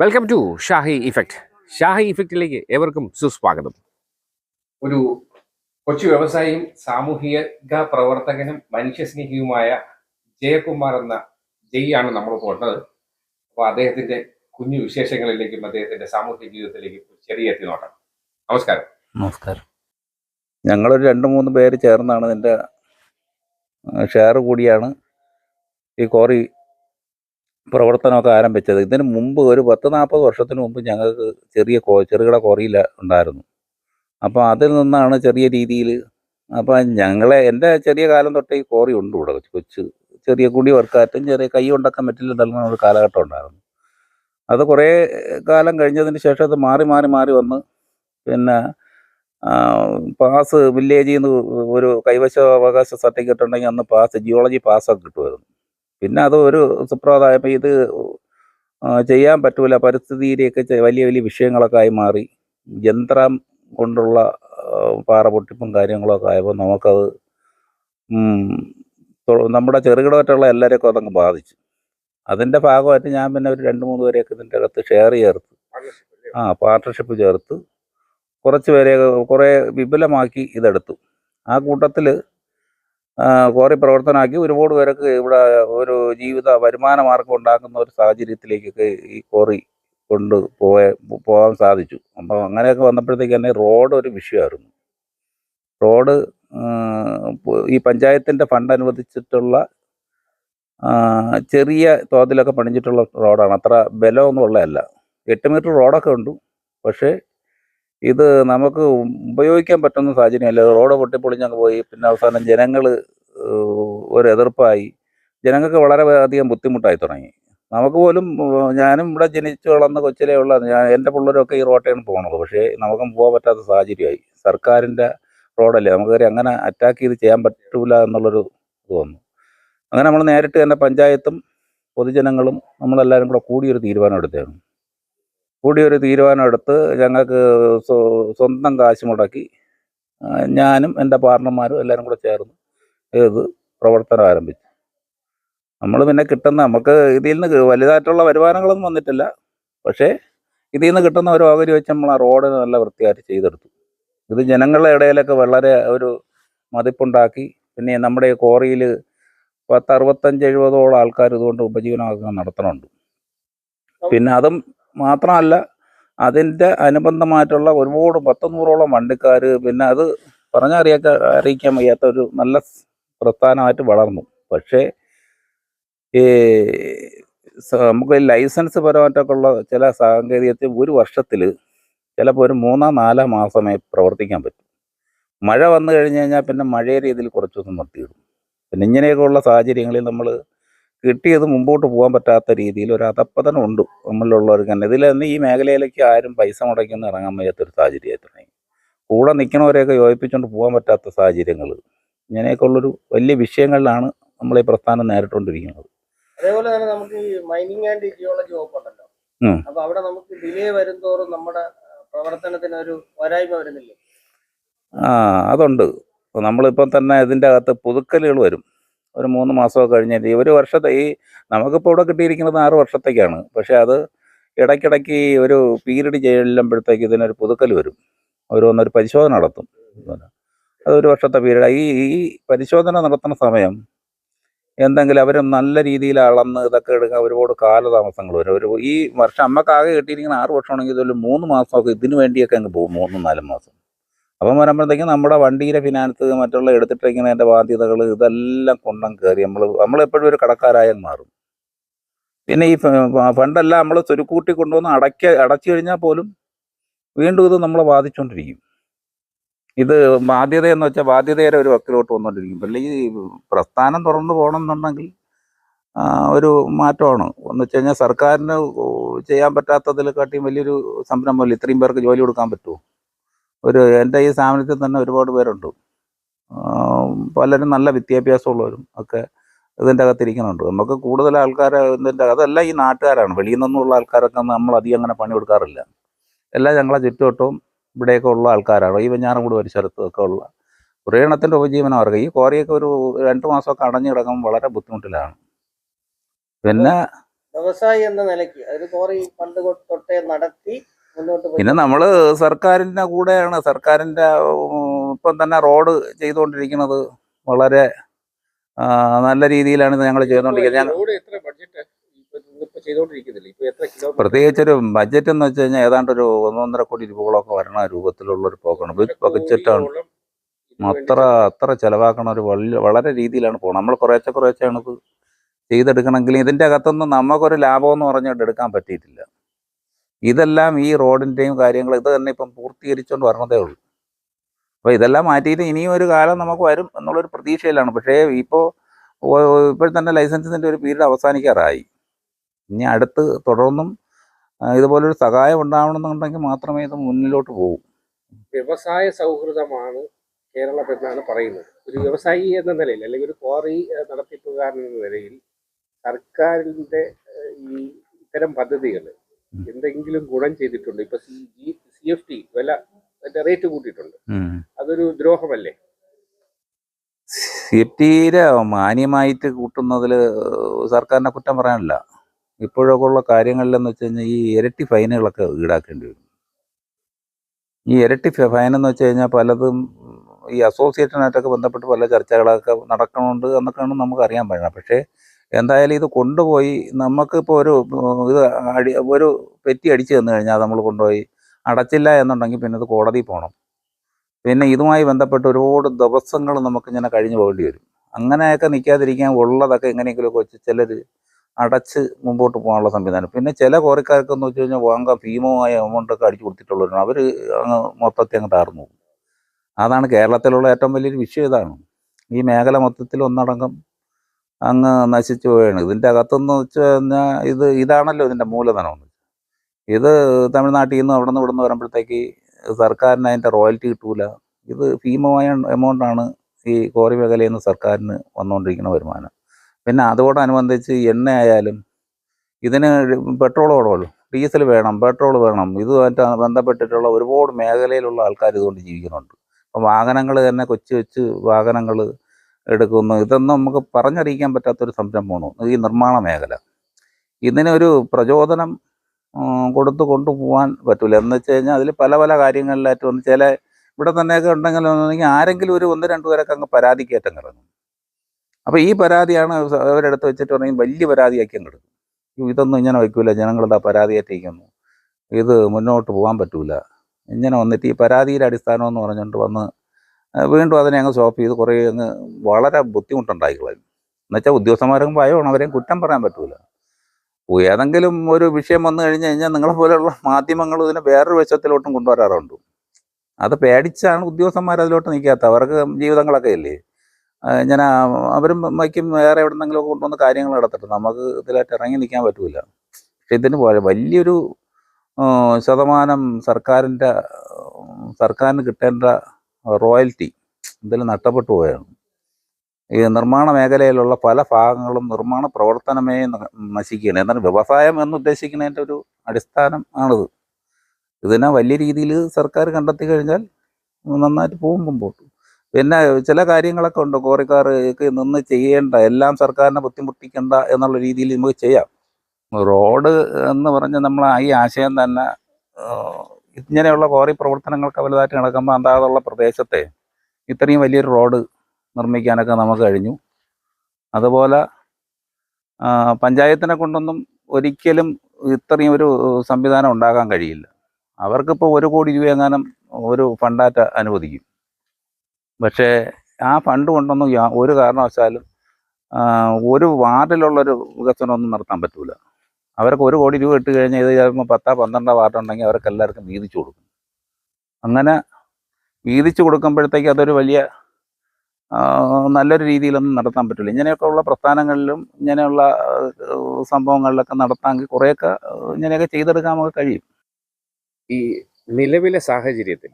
Welcome to Shahi effect Shahi ഇഫക്റ്റിലേക്ക് ഏവർക്കും സുസ്വാഗതം. ഒരു കൊച്ചു വ്യവസായിയും സാമൂഹിക പ്രവർത്തകനും മനുഷ്യസ്നേഹിയുമായ ജയകുമാർ എന്ന ജയ്യാണ് ആണ് നമ്മൾ പോട്ടത് അപ്പോൾ അദ്ദേഹത്തിന്റെ കുഞ്ഞു വിശേഷങ്ങളിലേക്കും അദ്ദേഹത്തിന്റെ സാമൂഹിക ജീവിതത്തിലേക്കും ചെറിയ എത്തി നോക്കാം. നമസ്കാരം. നമസ്കാരം. ഞങ്ങളൊരു രണ്ട് മൂന്ന് പേര് ചേർന്നാണ് ഇതിന്റെ ഷെയർ കൂടിയാണ്. ഈ കോറി പ്രവർത്തനമൊക്കെ ആരംഭിച്ചത്. ഇതിന് മുമ്പ് ഒരു പത്ത് നാൽപ്പത് വർഷത്തിന് മുമ്പ് ഞങ്ങൾക്ക് ചെറിയ ചെറുകിട കോറിയിൽ ഉണ്ടായിരുന്നു. അപ്പോൾ അതിൽ നിന്നാണ് ചെറിയ രീതിയിൽ അപ്പോൾ ഞങ്ങളെ എന്റെ ചെറിയ കാലം തൊട്ടേ ഈ കോറി ഉണ്ട് ഇവിടെ കൊച്ച് ചെറിയ കുടി വർക്കാറ്റും ചെറിയ കൈ കൊണ്ടൊക്കെ മെറ്റിൽ നൽകുന്ന ഒരു കാലഘട്ടം ഉണ്ടായിരുന്നു. അത് കുറേ കാലം കഴിഞ്ഞതിന് ശേഷം അത് മാറി മാറി മാറി വന്ന് പിന്നെ പാസ് വില്ലേജിൽ നിന്ന് ഒരു കൈവശ അവകാശ സർട്ടിഫിക്കറ്റ് ഉണ്ടെങ്കിൽ അന്ന് പാസ് ജിയോളജി പാസ്സൊക്കെ കിട്ടുമായിരുന്നു. പിന്നെ അത് ഒരു സുപ്രഭാതമായപ്പോൾ ഇത് ചെയ്യാൻ പറ്റൂല. പരിസ്ഥിതിയിലേക്ക് വലിയ വലിയ വിഷയങ്ങളൊക്കെ ആയി മാറി. യന്ത്രം കൊണ്ടുള്ള പാറ പൊട്ടിപ്പും കാര്യങ്ങളൊക്കെ ആയപ്പോൾ നമുക്കത് നമ്മുടെ ചെറുകിടമായിട്ടുള്ള എല്ലാവരെയൊക്കെ അതങ്ങ് ബാധിച്ചു. അതിന്റെ ഭാഗമായിട്ട് ഞാൻ പിന്നെ ഒരു രണ്ട് മൂന്ന് പേരെയൊക്കെ ഇതിന്റെ അകത്ത് ഷെയർ ചേർത്ത് ആ പാർട്ട്ണർഷിപ്പ് ചേർത്ത് കുറച്ച് പേരെ കുറേ വിപുലമാക്കി ഇതെടുത്തു. ആ കൂട്ടത്തിൽ കോറി പ്രവർത്തനമാക്കി ഒരുപാട് പേർക്ക് ഇവിടെ ഒരു ജീവിത വരുമാന മാർഗം ഉണ്ടാക്കുന്ന ഒരു സാഹചര്യത്തിലേക്കൊക്കെ ഈ കോറി കൊണ്ട് പോയ പോകാൻ സാധിച്ചു. അപ്പോൾ അങ്ങനെയൊക്കെ വന്നപ്പോഴത്തേക്ക് തന്നെ റോഡ് ഒരു വിഷയമായിരുന്നു. റോഡ് ഈ പഞ്ചായത്തിന്റെ ഫണ്ട് അനുവദിച്ചിട്ടുള്ള ചെറിയ തോതിലൊക്കെ പണിഞ്ഞിട്ടുള്ള റോഡാണ്. അത്ര ബലമൊന്നും ഉള്ളതല്ല. എട്ട് മീറ്റർ റോഡൊക്കെ ഉണ്ട്. പക്ഷേ ഇത് നമുക്ക് ഉപയോഗിക്കാൻ പറ്റുന്ന സാഹചര്യമല്ല റോഡ് പൊട്ടിപ്പൊളിഞ്ഞങ്ങ് പോയി. പിന്നെ അവസാനം ജനങ്ങൾ ഒരു എതിർപ്പായി. ജനങ്ങൾക്ക് വളരെ അധികം ബുദ്ധിമുട്ടായി തുടങ്ങി. നമുക്ക് പോലും ഞാനും ഇവിടെ ജനിച്ചു വളർന്ന കൊച്ചിലേ ഉള്ള. ഞാൻ എന്റെ പിള്ളേരൊക്കെ ഈ റോട്ടയാണ് പോകണത് പക്ഷേ നമുക്കും പോകാൻ പറ്റാത്ത സാഹചര്യമായി. സർക്കാരിന്റെ റോഡല്ലേ? നമുക്ക് കയറി അങ്ങനെ അറ്റാക്ക് ചെയ്ത് ചെയ്യാൻ പറ്റൂല എന്നുള്ളൊരു ഇത് വന്നു. അങ്ങനെ നമ്മൾ നേരിട്ട് തന്നെ പഞ്ചായത്തും പൊതുജനങ്ങളും നമ്മളെല്ലാവരും കൂടെ കൂടിയൊരു തീരുമാനം എടുത്തതാണ്. കൂടിയൊരു തീരുമാനം എടുത്ത് ഞങ്ങൾക്ക് സ്വന്തം കാശ് മുടക്കി ഞാനും എന്റെ പാർട്ണർമാരും എല്ലാവരും കൂടെ ചേർന്ന് ഇത് പ്രവർത്തനം ആരംഭിച്ചു. നമ്മൾ പിന്നെ കിട്ടുന്ന നമുക്ക് ഇതിൽ നിന്ന് വലുതായിട്ടുള്ള വരുമാനങ്ങളൊന്നും വന്നിട്ടില്ല. പക്ഷേ ഇതിൽ നിന്ന് കിട്ടുന്ന ഒരു ഓഹരി വെച്ച് നമ്മൾ ആ റോഡിന് നല്ല വൃത്തിയായിട്ട് ചെയ്തെടുത്തു. ഇത് ജനങ്ങളുടെ ഇടയിലൊക്കെ വളരെ ഒരു മതിപ്പുണ്ടാക്കി. പിന്നെ നമ്മുടെ കോറിയിൽ പത്ത് അറുപത്തഞ്ച് എഴുപതോളം ആൾക്കാർ ഇതുകൊണ്ട് ഉപജീവനമൊക്കെ നടത്തണുണ്ട്. പിന്നെ അതും മാത്രമല്ല അതിന്റെ അനുബന്ധമായിട്ടുള്ള ഒരുപാട് പത്തുനൂറോളം വണ്ടിക്കാർ പിന്നെ അത് പറഞ്ഞറിയാക്ക അറിയിക്കാൻ വയ്യാത്ത ഒരു നല്ല പ്രസ്ഥാനമായിട്ട് വളർന്നു. പക്ഷേ ഈ നമുക്ക് ലൈസൻസ് പരമായിട്ടൊക്കെ ഉള്ള ചില സാങ്കേതികത്തിൽ ഒരു വർഷത്തിൽ ചിലപ്പോൾ ഒരു മൂന്നോ നാലോ മാസമേ പ്രവർത്തിക്കാൻ പറ്റൂ. മഴ വന്നു കഴിഞ്ഞ് കഴിഞ്ഞാൽ പിന്നെ മഴയുടെ രീതിയിൽ കുറച്ചൊന്നും നിർത്തിയിടും. പിന്നെ ഇങ്ങനെയൊക്കെയുള്ള സാഹചര്യങ്ങളിൽ നമ്മൾ കിട്ടിയത് മുമ്പോട്ട് പോകാൻ പറ്റാത്ത രീതിയിൽ ഒരു അധപ്പതനം ഉണ്ട് നമ്മളിലുള്ളവർക്ക് തന്നെ. ഇതിൽ തന്നെ ഈ മേഖലയിലേക്ക് ആരും പൈസ മുടക്കിയൊന്നും ഇറങ്ങാൻ വയ്യാത്തൊരു സാഹചര്യമായി തുടങ്ങി. കൂടെ നിൽക്കണവരെയൊക്കെ യോജിപ്പിച്ചുകൊണ്ട് പോകാൻ പറ്റാത്ത സാഹചര്യങ്ങൾ ഇങ്ങനെയൊക്കെയുള്ളൊരു വലിയ വിഷയങ്ങളിലാണ് നമ്മൾ ഈ പ്രസ്ഥാനം നേരിട്ടുകൊണ്ടിരിക്കുന്നത് അതേപോലെ തന്നെ നമുക്ക് ഈ മൈനിങ് ആൻഡ് ജിയോളജി വകുപ്പ് ഉണ്ടല്ലോ. അപ്പൊ അവിടെ നമുക്ക് ഡിലേ വരുംതോറും നമ്മുടെ പ്രവർത്തനത്തിന് ഒരു പോരായ്മ വരുന്നില്ലേ? ആ അതുണ്ട്. നമ്മളിപ്പം തന്നെ ഇതിന്റെ അകത്ത് പുതുക്കലുകൾ വരും. ഒരു മൂന്ന് മാസമൊക്കെ കഴിഞ്ഞിട്ട് ഒരു വർഷത്തെ ഈ നമുക്കിപ്പോൾ ഇവിടെ കിട്ടിയിരിക്കുന്നത് ആറ് വർഷത്തേക്കാണ്. പക്ഷേ അത് ഇടയ്ക്കിടയ്ക്ക് ഒരു പീരീഡ് ചെല്ലുമ്പോഴത്തേക്ക് ഇതിനൊരു പുതുക്കൽ വരും. ഒരു ഒന്നൊരു പരിശോധന നടത്തും. അതൊരു വർഷത്തെ പീരീഡ് ഈ ഈ പരിശോധന നടത്തുന്ന സമയം എന്തെങ്കിലും അവർ നല്ല രീതിയിൽ അളന്ന് ഇതൊക്കെ എടുക്കാൻ ഒരുപാട് കാലതാമസങ്ങൾ വരും. ഒരു ഈ വർഷം അമ്മക്കാകെ കിട്ടിയിരിക്കുന്ന ആറ് വർഷമാണെങ്കിൽ ഇതൊരു മൂന്ന് മാസമൊക്കെ ഇതിനു വേണ്ടിയൊക്കെ അങ്ങ് പോകും. മൂന്നും നാലും മാസം. അപ്പം വരുമ്പോഴത്തേക്കും നമ്മുടെ വണ്ടിയിലെ ഫിനാൻസ് മറ്റുള്ള എടുത്തിട്ടിരിക്കുന്നതിന്റെ ബാധ്യതകൾ ഇതെല്ലാം കൊണ്ടും കയറി നമ്മൾ നമ്മളെപ്പോഴും ഒരു കടക്കാരായാൽ മാറും. പിന്നെ ഈ ഫണ്ടെല്ലാം നമ്മൾ ചുരുക്കൂട്ടി കൊണ്ടുവന്ന് അടയ്ക്ക അടച്ചു കഴിഞ്ഞാൽ പോലും വീണ്ടും ഇത് നമ്മളെ ബാധിച്ചുകൊണ്ടിരിക്കും ഇത് ബാധ്യത എന്ന് വെച്ചാൽ ബാധ്യതയുടെ ഒരു വക്കിലോട്ട് വന്നുകൊണ്ടിരിക്കും പിന്നെ ഈ പ്രസ്ഥാനം തുറന്നു പോകണമെന്നുണ്ടെങ്കിൽ ഒരു മാറ്റമാണ്. എന്ന് വെച്ച് കഴിഞ്ഞാൽ സർക്കാരിന് ചെയ്യാൻ പറ്റാത്തതിൽ കാട്ടിയും വലിയൊരു സംരംഭമല്ല? ഇത്രയും പേർക്ക് ജോലി കൊടുക്കാൻ പറ്റുമോ? ഒരു എന്റെ ഈ സ്ഥാപനത്തിൽ തന്നെ ഒരുപാട് പേരുണ്ട്. പലരും നല്ല വിദ്യാഭ്യാസമുള്ളവരും ഒക്കെ ഇതിന്റെ അകത്തിരിക്കുന്നുണ്ട്. നമുക്ക് കൂടുതൽ ആൾക്കാർ ഇതിന്റെ അതല്ല ഈ നാട്ടുകാരാണ്. വെളിയിൽ നിന്നുള്ള ആൾക്കാരൊക്കെ നമ്മൾ അധികം അങ്ങനെ പണി കൊടുക്കാറില്ല. എല്ലാം ഞങ്ങളെ ചുറ്റുവട്ടവും ഇവിടെയൊക്കെ ഉള്ള ആൾക്കാരാണ്. ഈ വെഞ്ഞാറമൂട് പരിസരത്തും ഒക്കെ ഉള്ള കുറേ എണ്ണത്തിന്റെ ഉപജീവനം അവർക്ക്. ഈ കോറിയൊക്കെ ഒരു രണ്ട് മാസമൊക്കെ അടഞ്ഞു കിടക്കുമ്പോൾ വളരെ ബുദ്ധിമുട്ടിലാണ്. പിന്നെ വ്യവസായി എന്ന നിലയ്ക്ക് അതായത് കോറി പണ്ട് തൊട്ടേ നടത്തി പിന്നെ നമ്മൾ സർക്കാരിന്റെ കൂടെയാണ് സർക്കാരിന്റെ ഇപ്പം തന്നെ റോഡ് ചെയ്തുകൊണ്ടിരിക്കുന്നത് വളരെ നല്ല രീതിയിലാണ് ഞങ്ങൾ ചെയ്തുകൊണ്ടിരിക്കുന്നത്. പ്രത്യേകിച്ചൊരു ബഡ്ജറ്റ് എന്ന് വെച്ച് കഴിഞ്ഞാൽ ഏതാണ്ട് ഒരു ഒന്നൊന്നര കോടി രൂപകളൊക്കെ വരണ രൂപത്തിലുള്ള ഒരു പോക്കാണ് ബഡ്ജറ്റാണ്. അത്ര അത്ര ചെലവാക്കണ ഒരു വളരെ രീതിയിലാണ് പോകുന്നത് നമ്മൾ കുറേശ്ശെ കുറേശ്ശെയാണ് ഇത് ചെയ്തെടുക്കണമെങ്കിൽ ഇതിന്റെ അകത്തൊന്നും നമുക്കൊരു ലാഭം എന്ന് പറഞ്ഞുകൊണ്ട് എടുക്കാൻ പറ്റിയിട്ടില്ല. ഇതെല്ലാം ഈ റോഡിന്റെയും കാര്യങ്ങൾ ഇത് തന്നെ ഇപ്പം പൂർത്തീകരിച്ചുകൊണ്ട് വരണതേ ഉള്ളൂ. അപ്പോൾ ഇതെല്ലാം മാറ്റിയിട്ട് ഇനിയും ഒരു കാലം നമുക്ക് വരും എന്നുള്ളൊരു പ്രതീക്ഷയിലാണ്. പക്ഷേ ഇപ്പോൾ ഇപ്പോൾ തന്നെ ലൈസൻസിന്റെ ഒരു പീരീഡ് അവസാനിക്കാറായി. ഇനി അടുത്ത് തുടർന്നും ഇതുപോലൊരു സഹായം ഉണ്ടാവണമെന്നുണ്ടെങ്കിൽ മാത്രമേ ഇത് മുന്നിലോട്ട് പോകൂ വ്യവസായ സൗഹൃദമാണ് കേരളം എന്നാണ് പറയുന്നത്. ഒരു വ്യവസായി എന്ന നിലയിൽ അല്ലെങ്കിൽ ഒരു ക്വാറി നടത്തിപ്പുകാരൻ എന്ന നിലയിൽ സർക്കാരിന്റെ ഈ ഇത്തരം പദ്ധതികൾ എന്തെങ്കിലും ഗുണം ചെയ്തിട്ടുണ്ട്. ഇപ്പൊ C G C F T വില അതിന്റെ റേറ്റ് കൂട്ടിയിട്ടുണ്ട്. അതൊരു ദ്രോഹമല്ലേ? സി എഫ് ടിയിലെ മാന്യമായിട്ട് കൂട്ടുന്നതിൽ സർക്കാരിനെ കുറ്റം പറയാനില്ല. ഇപ്പോഴൊക്കെ ഉള്ള കാര്യങ്ങളിലെന്ന് വെച്ച് കഴിഞ്ഞാൽ ഈ ഇരട്ടി ഫൈനുകളൊക്കെ ഈടാക്കേണ്ടി വരും. ഈ ഇരട്ടി ഫൈനെന്ന് ഫൈൻ എന്ന് വെച്ച് കഴിഞ്ഞാൽ പലതും ഈ അസോസിയേഷനായിട്ടൊക്കെ ബന്ധപ്പെട്ട് പല ചർച്ചകളൊക്കെ നടക്കണുണ്ട് എന്നൊക്കെയാണ് നമുക്ക് അറിയാൻ പറ്റുന്നത് പക്ഷേ എന്തായാലും ഇത് കൊണ്ടുപോയി നമുക്കിപ്പോൾ ഒരു ഇത് അടി ഒരു പെറ്റി അടിച്ചു തന്നു കഴിഞ്ഞാൽ നമ്മൾ കൊണ്ടുപോയി അടച്ചില്ല എന്നുണ്ടെങ്കിൽ പിന്നെ ഇത് കോടതിയിൽ പോകണം പിന്നെ ഇതുമായി ബന്ധപ്പെട്ട് ഒരുപാട് ദിവസങ്ങൾ നമുക്കിങ്ങനെ കഴിഞ്ഞു പോകേണ്ടി വരും. അങ്ങനെയൊക്കെ നിൽക്കാതിരിക്കാൻ ഉള്ളതൊക്കെ എങ്ങനെയെങ്കിലുമൊക്കെ വെച്ച് ചിലർ അടച്ച് മുമ്പോട്ട് പോകാനുള്ള സംവിധാനം. പിന്നെ ചില കോറിക്കാർക്കെന്ന് വെച്ച് കഴിഞ്ഞാൽ വാങ്ങാൻ ഭീമമായ എമൗണ്ടൊക്കെ അടിച്ചു കൊടുത്തിട്ടുള്ളവരാണ് അവർ അങ്ങ് മൊത്തത്തിൽ അങ്ങ് താർന്നു അതാണ് കേരളത്തിലുള്ള ഏറ്റവും വലിയൊരു വിഷയം ഇതാണ്. ഈ മേഖല മൊത്തത്തിൽ ഒന്നടങ്കം അങ്ങ് നശിച്ചു പോവുകയാണ്. ഇതിന്റെ അകത്തെന്ന് വെച്ച് കഴിഞ്ഞാൽ ഇത് ഇതാണല്ലോ ഇതിന്റെ മൂലധനം എന്ന് ഇത് തമിഴ്നാട്ടിൽ നിന്ന് അവിടെ നിന്ന് ഇവിടെ നിന്ന് വരുമ്പോഴത്തേക്ക് സർക്കാരിന് അതിന്റെ റോയൽറ്റി കിട്ടൂല. ഇത് ഭീമമായ എമൗണ്ടാണ് ഈ കോറി മേഖലയിൽ നിന്ന് സർക്കാരിന് വന്നുകൊണ്ടിരിക്കുന്ന വരുമാനം. പിന്നെ അതോടനുബന്ധിച്ച് എണ്ണ ആയാലും ഇതിന് പെട്രോൾ വേണമല്ലോ ഡീസൽ വേണം പെട്രോൾ വേണം. ഇതുമായിട്ട് ബന്ധപ്പെട്ടിട്ടുള്ള ഒരുപാട് മേഖലയിലുള്ള ആൾക്കാർ ഇതുകൊണ്ട് ജീവിക്കുന്നുണ്ട്. അപ്പം വാഹനങ്ങൾ തന്നെ കൊച്ചു കൊച്ചു വാഹനങ്ങൾ എടുക്കുന്നു. ഇതൊന്നും നമുക്ക് പറഞ്ഞറിയിക്കാൻ പറ്റാത്തൊരു സംരംഭമാണ് ഈ നിർമ്മാണ മേഖല. ഇതിനൊരു പ്രചോദനം കൊടുത്തു കൊണ്ടുപോകാൻ പറ്റില്ല എന്ന് വെച്ച് കഴിഞ്ഞാൽ അതിൽ പല പല കാര്യങ്ങളിലായിട്ട് വന്ന് ചില ഇവിടെ തന്നെയൊക്കെ ഉണ്ടെങ്കിൽ ആരെങ്കിലും ഒരു ഒന്ന് രണ്ട് പേരൊക്കെ അങ്ങ് പരാതിക്കയറ്റം കിടങ്ങും അപ്പോൾ ഈ പരാതിയാണ് അവരെടുത്ത് വെച്ചിട്ട് പറഞ്ഞാൽ വലിയ പരാതിയാക്കി അങ്ങ് എടുക്കും. "അയ്യോ, ഇതൊന്നും ഇങ്ങനെ വയ്ക്കൂല. ജനങ്ങളിതാ പരാതിയായിട്ടിരിക്കുന്നു ഇത് മുന്നോട്ട് പോകാൻ പറ്റില്ല ഇങ്ങനെ വന്നിട്ട് ഈ പരാതിയുടെ അടിസ്ഥാനം എന്ന് പറഞ്ഞുകൊണ്ട് വന്ന് വീണ്ടും അതിനെ അങ്ങ് സ്റ്റോപ്പ് ചെയ്ത് കുറേ അങ്ങ് വളരെ ബുദ്ധിമുട്ടുണ്ടായിക്കളയും എന്നുവെച്ചാൽ ഉദ്യോഗസ്ഥന്മാരും ഭയമാണ് അവരെയും കുറ്റം പറയാൻ പറ്റൂല. ഏതെങ്കിലും ഒരു വിഷയം വന്നു കഴിഞ്ഞ് കഴിഞ്ഞാൽ നിങ്ങളെ പോലെയുള്ള മാധ്യമങ്ങൾ ഇതിനെ വേറൊരു വശത്തിലോട്ടും കൊണ്ടുവരാറുണ്ട്. അത് പേടിച്ചാണ് ഉദ്യോഗസ്ഥന്മാർ അതിലോട്ട് നിൽക്കാത്ത അവർക്ക് ജീവിതങ്ങളൊക്കെ ഇല്ലേ? ഞാൻ അവരും വയ്ക്കും വേറെ എവിടെന്നെങ്കിലും ഒക്കെ കൊണ്ടുവന്ന് കാര്യങ്ങൾ നടത്തട്ടെ. നമുക്ക് ഇതിലായിട്ട് ഇറങ്ങി നിൽക്കാൻ പറ്റൂല. പക്ഷെ ഇതിന് വലിയൊരു ശതമാനം സർക്കാരിന്റെ സർക്കാരിന് കിട്ടേണ്ട റോയൽറ്റി ഇതിൽ നഷ്ടപ്പെട്ടു പോയാണ് ഈ നിർമ്മാണ മേഖലയിലുള്ള പല ഭാഗങ്ങളും നിർമ്മാണ പ്രവർത്തനമേ നശിക്കുകയാണ്. എന്നാൽ വ്യവസായം എന്ന് ഉദ്ദേശിക്കുന്നതിന്റെ ഒരു അടിസ്ഥാനം ആണിത്. ഇതിനെ വലിയ രീതിയിൽ സർക്കാർ കണ്ടെത്തി കഴിഞ്ഞാൽ നന്നായിട്ട് പോകും മുമ്പോട്ട്. പിന്നെ ചില കാര്യങ്ങളൊക്കെ ഉണ്ട്. കോറിക്കാർക്ക് നിന്ന് ചെയ്യേണ്ട എല്ലാം സർക്കാരിനെ ബുദ്ധിമുട്ടിക്കേണ്ട എന്നുള്ള രീതിയിൽ നമുക്ക് ചെയ്യാം. റോഡ് എന്ന് പറഞ്ഞ് നമ്മൾ ഈ ആശയം തന്നെ ഇങ്ങനെയുള്ള കോറി പ്രവർത്തനങ്ങളൊക്കെ വലുതായിട്ട് നടക്കുമ്പോൾ അന്താതുള്ള പ്രദേശത്തെ ഇത്രയും വലിയൊരു റോഡ് നിർമ്മിക്കാനൊക്കെ നമുക്ക് കഴിഞ്ഞു. അതുപോലെ പഞ്ചായത്തിനെ കൊണ്ടൊന്നും ഒരിക്കലും ഇത്രയും ഒരു സംവിധാനം ഉണ്ടാകാൻ കഴിയില്ല. അവർക്കിപ്പോൾ ഒരു കോടി രൂപ എങ്ങാനും ഒരു ഫണ്ടായിട്ട് അനുവദിക്കും. പക്ഷേ ആ ഫണ്ട് കൊണ്ടൊന്നും ഒരു കാരണവശാലും ഒരു വാർഡിലുള്ളൊരു വികസനമൊന്നും നടത്താൻ പറ്റൂല. അവർക്ക് ഒരു കോടി രൂപ ഇട്ട് കഴിഞ്ഞാൽ ഇത് ചിലപ്പോൾ പത്താ പന്ത്രണ്ടോ വാർഡുണ്ടെങ്കിൽ അവർക്ക് എല്ലാവർക്കും വീതിച്ചു കൊടുക്കും. അങ്ങനെ വീതിച്ചു കൊടുക്കുമ്പോഴത്തേക്ക് അതൊരു വലിയ നല്ലൊരു രീതിയിലൊന്നും നടത്താൻ പറ്റില്ല. ഇങ്ങനെയൊക്കെ ഉള്ള പ്രസ്ഥാനങ്ങളിലും ഇങ്ങനെയുള്ള സംഭവങ്ങളിലൊക്കെ നടത്താമെങ്കിൽ കുറേയൊക്കെ ഇങ്ങനെയൊക്കെ ചെയ്തെടുക്കാൻ നമുക്ക് കഴിയും. ഈ നിലവിലെ സാഹചര്യത്തിൽ.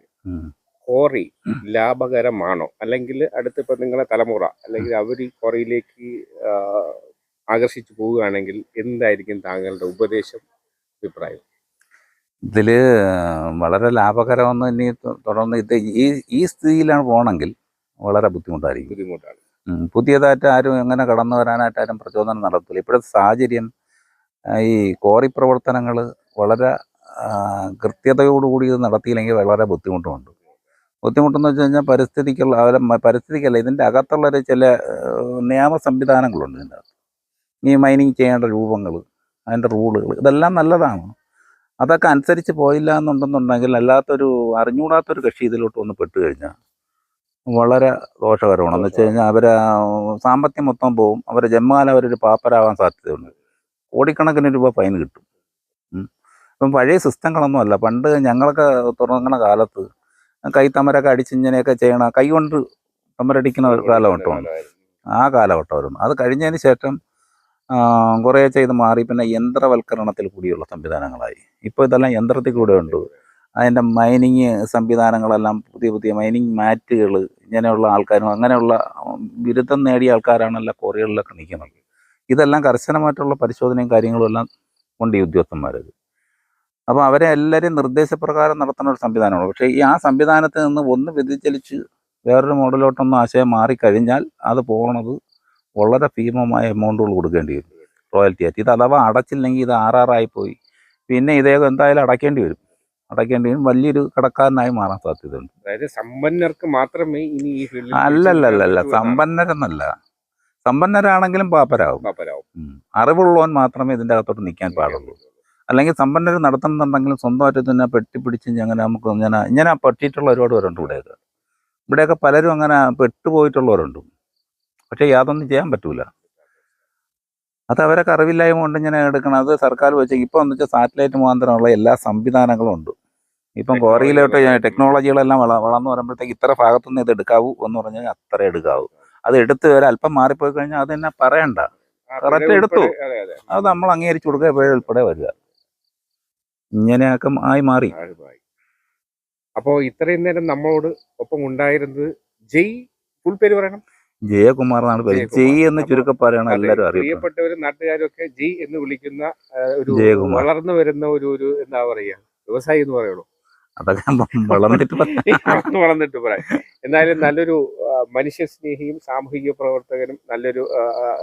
കോറി ലാഭകരമാണോ? അല്ലെങ്കിൽ അടുത്തിപ്പോൾ നിങ്ങളുടെ തലമുറ അല്ലെങ്കിൽ അവർ ഈ കോറിയിലേക്ക് ആകർഷിച്ചു പോവുകയാണെങ്കിൽ എന്തായിരിക്കും താങ്കളുടെ ഉപദേശം അഭിപ്രായം? ഇതിൽ വളരെ ലാഭകരമെന്ന് ഇനി തുടർന്ന് ഇത് ഈ ഈ സ്ഥിതിയിലാണ് പോകണമെങ്കിൽ വളരെ ബുദ്ധിമുട്ടായിരിക്കും. ബുദ്ധിമുട്ടാണ്. പുതിയതായിട്ട് ആരും എങ്ങനെ കടന്നു വരാനായിട്ട് ആരും പ്രചോദനം നടത്തില്ല. ഇപ്പോഴത്തെ സാഹചര്യം ഈ കോറി പ്രവർത്തനങ്ങൾ വളരെ കൃത്യതയോടുകൂടി ഇത് നടത്തിയില്ലെങ്കിൽ വളരെ ബുദ്ധിമുട്ടുമുണ്ട്. ബുദ്ധിമുട്ടെന്ന് വെച്ച് കഴിഞ്ഞാൽ പരിസ്ഥിതിക്കുള്ള പരിസ്ഥിതിക്കല്ല ഇതിന്റെ അകത്തുള്ളൊരു ചില നിയമ സംവിധാനങ്ങളുണ്ട് ഇതിന്റെ അകത്ത്. ഈ മൈനിങ് ചെയ്യേണ്ട രൂപങ്ങൾ അതിന്റെ റൂളുകൾ ഇതെല്ലാം നല്ലതാണ്. അതൊക്കെ അനുസരിച്ച് പോയില്ല എന്നുണ്ടെന്നുണ്ടെങ്കിൽ അല്ലാത്തൊരു അറിഞ്ഞുകൂടാത്തൊരു കക്ഷി ഇതിലോട്ട് ഒന്ന് പെട്ട് കഴിഞ്ഞാൽ വളരെ ദോഷകരമാണ്. എന്ന് വെച്ച് കഴിഞ്ഞാൽ അവരെ സാമ്പത്തികം മൊത്തം പോവും. അവരെ ജന്മകാലം അവരൊരു പാപ്പരാവാൻ സാധ്യതയുണ്ട്. കോടിക്കണക്കിന് രൂപ ഫൈൻ കിട്ടും. അപ്പം പഴയ സിസ്റ്റങ്ങളൊന്നും അല്ല. പണ്ട് ഞങ്ങളൊക്കെ തുടങ്ങുന്ന കാലത്ത് കൈ കൈത്തമരൊക്കെ അടിച്ചിങ്ങനെയൊക്കെ ചെയ്യണം കൈ കൊണ്ട് തമരടിക്കുന്ന കാലഘട്ടമാണ്. ആ കാലഘട്ടമായിരുന്നു. അത് കഴിഞ്ഞതിന് ശേഷം ആ, കുറേ ചെയ്ത് മാറി. പിന്നെ യന്ത്രവൽക്കരണത്തിൽ കൂടിയുള്ള സംവിധാനങ്ങളായി. ഇപ്പോൾ ഇതെല്ലാം യന്ത്രത്തിൽ കൂടെ ഉണ്ട്. അതിന്റെ മൈനിങ് സംവിധാനങ്ങളെല്ലാം പുതിയ പുതിയ മൈനിങ് മാറ്റുകൾ ഇങ്ങനെയുള്ള ആൾക്കാരും അങ്ങനെയുള്ള ബിരുദം നേടിയ ആൾക്കാരാണ് എല്ലാ കോറികളിലൊക്കെ നിൽക്കുന്നത്. ഇതെല്ലാം കർശനമായിട്ടുള്ള പരിശോധനയും കാര്യങ്ങളും എല്ലാം ഉണ്ട് ഈ ഉദ്യോഗസ്ഥന്മാരത്. അപ്പോൾ അവരെ എല്ലാവരും നിർദ്ദേശപ്രകാരം നടത്തുന്ന ഒരു സംവിധാനമാണ്. പക്ഷേ ഈ ആ സംവിധാനത്തിൽ നിന്ന് ഒന്ന് വ്യതിചലിച്ച് വേറൊരു മോഡലോട്ടൊന്നും ആശയം മാറിക്കഴിഞ്ഞാൽ അത് പോകണത് വളരെ ഭീമമായ എമൗണ്ടുകൾ കൊടുക്കേണ്ടി വരും. റോയൽറ്റി ആയിട്ട്. ഇത് അഥവാ അടച്ചില്ലെങ്കിൽ ഇത് ആറാറായി പോയി. പിന്നെ ഇദ്ദേഹം എന്തായാലും അടയ്ക്കേണ്ടി വരും. അടയ്ക്കേണ്ടി വരും. വലിയൊരു കടക്കാരനായി മാറാൻ സാധ്യതയുണ്ട്. അതായത് സമ്പന്നർക്ക് മാത്രമേ ഇനി ഈ ഫീൽഡിൽ അല്ലല്ലല്ല സമ്പന്നരെന്നല്ല. സമ്പന്നരാണെങ്കിലും പാപ്പരാകും. അറിവുള്ളവൻ മാത്രമേ ഇതിന്റെ അകത്തോട്ട് നിൽക്കാൻ പാടുള്ളൂ. അല്ലെങ്കിൽ സമ്പന്നർ നടത്തണമെന്നുണ്ടെങ്കിലും സ്വന്തമായിട്ട് തന്നെ പെട്ടിപ്പിടിച്ച് അങ്ങനെ നമുക്ക് ഇങ്ങനെ ഇങ്ങനെ പറ്റിയിട്ടുള്ള ഒരുപാട് പേരുണ്ട് ഇവിടെയൊക്കെ. ഇവിടെയൊക്കെ പലരും അങ്ങനെ പെട്ടുപോയിട്ടുള്ളവരുണ്ട്. പക്ഷേ യാതൊന്നും ചെയ്യാൻ പറ്റൂല. അത് അവരൊക്കെ അറിവില്ലായ്മ കൊണ്ട് ഇങ്ങനെ എടുക്കണം. അത് സർക്കാർ വെച്ച് ഇപ്പം എന്ന് വെച്ചാൽ സാറ്റലൈറ്റ് മുഖാന്തരമുള്ള എല്ലാ സംവിധാനങ്ങളും ഉണ്ട്. ഇപ്പം കോറിയിലോട്ട് ടെക്നോളജികളെല്ലാം വള വളർന്നു വരുമ്പോഴത്തേക്ക് ഇത്ര ഭാഗത്തുനിന്ന് ഇത് എടുക്കാവൂ എന്ന് പറഞ്ഞാൽ അത്ര എടുക്കാവൂ. അത് എടുത്ത് ഒരു അല്പം മാറിപ്പോയി കഴിഞ്ഞാൽ അത് തന്നെ പറയണ്ട. കറക്റ്റ് എടുത്തു. അതെ നമ്മൾ അംഗീകരിച്ചു കൊടുക്കുക എപ്പോഴും ഉൾപ്പെടെ വരിക. ഇങ്ങനെയൊക്കെ ആയി മാറി. അപ്പോ ഇത്രയും നേരം നമ്മളോട് ഒപ്പം ഉണ്ടായിരുന്നത് ജയ്. ഫുൾ പേര് പറയണം. ജയകുമാർ എന്നാണ് പേര്. ജയ് എന്ന് ചുരുക്കം പറയണം എല്ലാവരും നാട്ടുകാരൊക്കെ പ്രിയപ്പെട്ടവരും നാട്ടുകാരും ഒക്കെ ജി എന്ന് വിളിക്കുന്ന ഒരു ജയകുമാർ. വളർന്നു വരുന്ന ഒരു ഒരു എന്താ പറയാ വ്യവസായി എന്ന് പറയുള്ളൂ. അതൊക്കെ വളർന്നിട്ട് വളർന്നിട്ട് പറയാം. എന്നാലും നല്ലൊരു മനുഷ്യ മനുഷ്യസ്നേഹിയും സാമൂഹിക പ്രവർത്തകനും നല്ലൊരു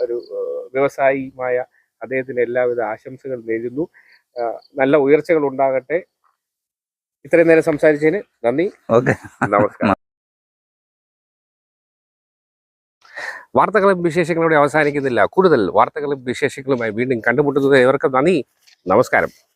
ഒരു വ്യവസായിയുമായ അദ്ദേഹത്തിന് എല്ലാവിധ ആശംസകൾ നേരുന്നു. നല്ല ഉയർച്ചകൾ ഉണ്ടാകട്ടെ. ഇത്രയും നേരം സംസാരിച്ചതിന് നന്ദി. ഓക്കെ. നമസ്കാരം. വാർത്തകളും വിശേഷങ്ങളോടെ അവസാനിക്കുന്നില്ല. കൂടുതൽ വാർത്തകളും വിശേഷങ്ങളുമായി വീണ്ടും കണ്ടുമുട്ടുന്നത് ഇവർക്ക് നന്ദി. നമസ്കാരം.